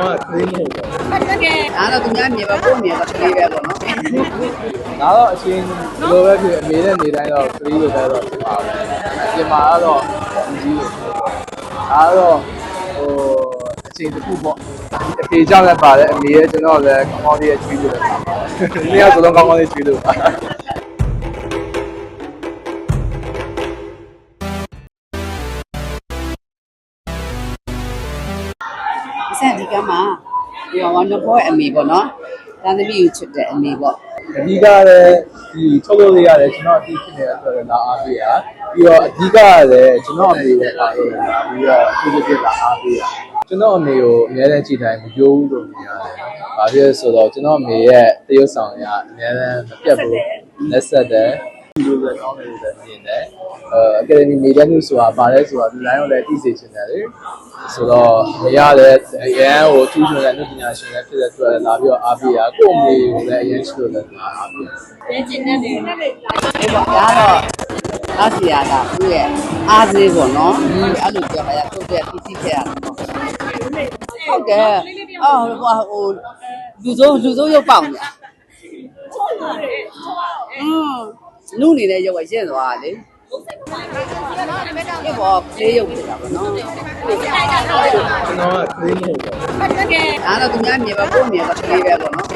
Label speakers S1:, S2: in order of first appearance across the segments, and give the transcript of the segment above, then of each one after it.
S1: တော်ကခရင်းမဟုတ်ဘူး
S2: ဒါတော့သူများမြေပဲကိုယ့်မြေပဲကလေးပဲပေါ့နော်
S1: ဒါတော့အချင်းဒီလိုပဲဖြစ်အမေနဲ့နေတိုင်းတော့ခရီးလိုပဲတော့ဖြစ်ပါပဲအပြင်မှာကတော့ဒီကြီးလို့ဒါတော့ဟိုအချင်းတစ်ခုပေါ့အဖေကြောင့်လည်းပါတယ်အမေရဲ့ကျွန်တော်လည်းကောင်းကောင်းလေးကျွေးလို့လည်းပါပါတယ်နှစ်ယောက်စလုံးကောင်းကောင်းလေးကျွေးလို့ပါ
S2: ဆက်ဒီကမှာဒီဝါနဘောအမေပေါ့နော်တန်သမီးကိုချစ်တဲ့အမေပေါ့
S1: အဓိကလည်းဒီထုတ်လို့ရရတယ်ကျွန်တော်အတိဖြစ်နေတဲ့အတွက်လည်းလာအားပေးရပြီးတော့အဓိကလည်းကျွန်တော်အမေရဲ့အားလို့လာပြီးတော့ဒီလိုဖြစ်လာအားပေးရကျွန်တော်အမေကိုအများနဲ့ကြည့်တိုင်းမကြိုးဘူးလို့မြင်ရတယ်။ဘာဖြစ်လဲဆိုတော့ကျွန်တော်အမေရဲ့တရုပ်ဆောင်ရအများနဲ့မပြတ်ဘူးလက်ဆက်တယ် ဒီလိုလည်းကောင်းတယ်လို့လည်းမြင်တယ်။အဲအကယ်ဒမီမေဒီယာနျူးဆိုတာပါလဲဆိုတော့ဒီ line ကိုလည်းသိစေချင်တယ်လေ။ဆိုတော့မရတဲ့အရန်ကိုသူ့ရှင်တဲ့ပညာရှင်လည်းဖြစ်တဲ့အတွက်လာပြီးတော့အားပေးရကိုယ့်အမေကိုလည်းအရင်ရှိလို့လည်းအားပေးတယ်
S2: ဒီပေါ့ဒါတော့အားစီရတာသူ့ရဲ့အားစေးပေါ့နော်အဲ့လိုပြောပါရကိုယ့်ရဲ့ပစ္စည်းခဲ့ရတယ်ပေါ့ဟုတ်တယ်အော်ဟိုဟိုလူစိုးလူစိုးရုပ်ပေါက်ညာอื มနုနေတဲ့ရုပ်ကရှင်းသွားတာလေဒီပေါ်လေးရုပ်ဖြစ်တာပေါ့နော်
S1: ကျွန်တော်ကခရင်းမဟုတ်ဘူး
S2: ဒါတော့သူများမြေပဲကိုယ့်မြေပဲကလေးပဲပေါ့နော်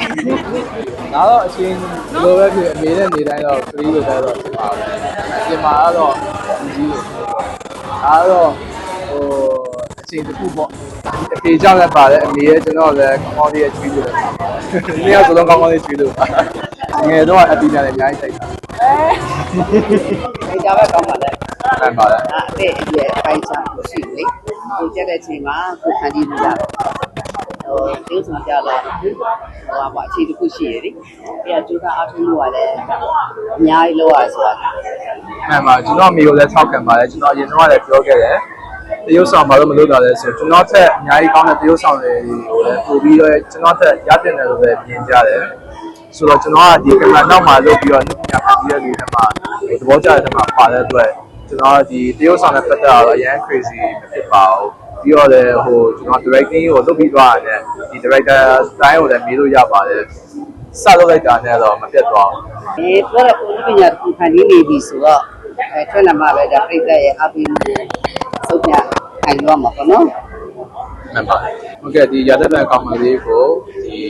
S1: ဒါတော့အချင်းဒီလိုပဲဖြစ်အမေနဲ့နေတိုင်းတော့ခရီးလိုပဲတော့ဖြစ်ပါပဲအပြင်မှာကတော့ဒီကြီးလို့ဒါတော့ဟိုအချင်းတစ်ခုပေါ့အဖေကြောင့်လည်းပါတယ်အမေရဲ့ကျွန်တော်လည်းကောင်းကောင်းလေးကျွေးလို့လည်းပါပါတယ်နှစ်ယောက်စလုံးကောင်းကောင်းလေးကျွေးလို့ပါ ငယ်တော့အပီနာလည်းအများကြီးတိုက်တာ
S2: ဒီကြပဲကောင်းပါလေ
S1: မှန်ပါတယ်
S2: အဲ့အတဲ့အရွယ်အပိုင်းခြားကိုရှိလေကိုကြက်တဲ့ချိန်မှာကိုခံကြည့်လို့ရတယ်ဟိုဒီဥစ္စာကြတော့ဟိုပါပါအခြေတစ်ခုရှိရလေအဲ့ဒါကျူတာအားထုတ်လို့ရတယ်အများကြီးလောက်ရဆိုတာ
S1: မှန်ပါကျွန်တော်အမေကိုလည်းထောက်ခံပါတယ်ကျွန်တော်အရင်တော့လည်းပြောခဲ့တယ်တရုပ်ဆောင်ဘာလို့မလုပ်တာလဲဆိုတော့ကျွန်တော်ထက်အများကြီးကောင်းတဲ့တရုပ်ဆောင်တွေကိုလည်းပို့ပြီးတော့ကျွန်တော်ထက်ရတင်တယ်လို့ပဲမြင်ကြတယ် ဆိုတော့ကျွန်တော်ကဒီကင်မရာနောက်မှာလုပ်ပြီးတော့ညညာဖန်တီးတဲ့လူတွေမှာသဘောကျတဲ့ထဲမှာပါတဲ့အတွက်ကျွန်တော်ဒီတရုပ်ဆောင်နဲ့ပတ်သက်တော့အရင် crazy မဖြစ်ပါဘူးပြီးတော့လည်းဟိုကျွန်တော် directing ကိုလုပ်ပြီးသွားတယ်ဒီ director style ကိုလည်းမေးလို့ရပါတယ်စလုပ်လိုက်တာနဲ့တော့မပြတ်သွားဘူး
S2: ဒီတော့ကိုလူပညာကိုခံကြည့်နေပြီဆိုတော့အဲထွက်လာမှပဲဒါပြိတ္တရဲ့အပိမှုစုပ်ပြခံရမှာပေါ့နော်
S1: မှန်ပါတယ်ဟုတ်ကဲ့ဒီရာသက်ပံကောင်မလေးကိုဒီ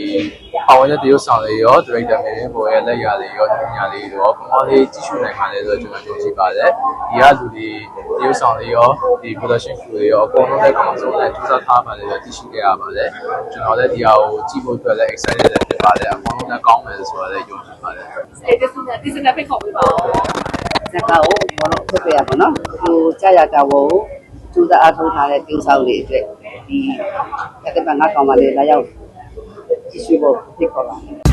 S1: ပါဝင်တဲ့တရုပ်ဆောင်လေးရော director မင်းပေါ်ရဲ့လက်ရာလေးရောညညာလေးရောကောင်းလေးကြည့်ရှုနိုင်ပါလေဆိုတော့ကျွန်တော်ယုံကြည်ပါတယ်ဒီကလူတွေတရုပ်ဆောင်လေးရောဒီ production crew တွေရောအကုန်လုံးလည်းကောင်းဆုံးလည်းထူးခြားထားပါလေဆိုကြည့်ရှုခဲ့ရပါတယ်ကျွန်တော်လည်းဒီဟာကိုကြည့်ဖို့အတွက်လည်း excited လည်းဖြစ်ပါတယ်အကုန်လုံးလည်းကောင်းမယ်ဆိုတော့လည်းယုံကြည်ပါတယ်
S3: အဲ့ဒီစနေဒီစနေဖိတ်ခေါ်ပေးပါဦး
S2: ဇက်ကောဘောလို့ထုတ်ပြရပါတော့။ဟိုကြာရတာကိုသူသားအထောက်ထားတဲ့တင်းဆောက်လေးအတွက်ဒီကတ္တမငါကောင်မလေးလာရောက် ကြည့်ရှုဖို့ဖိတ်ခေါ်ပါမယ်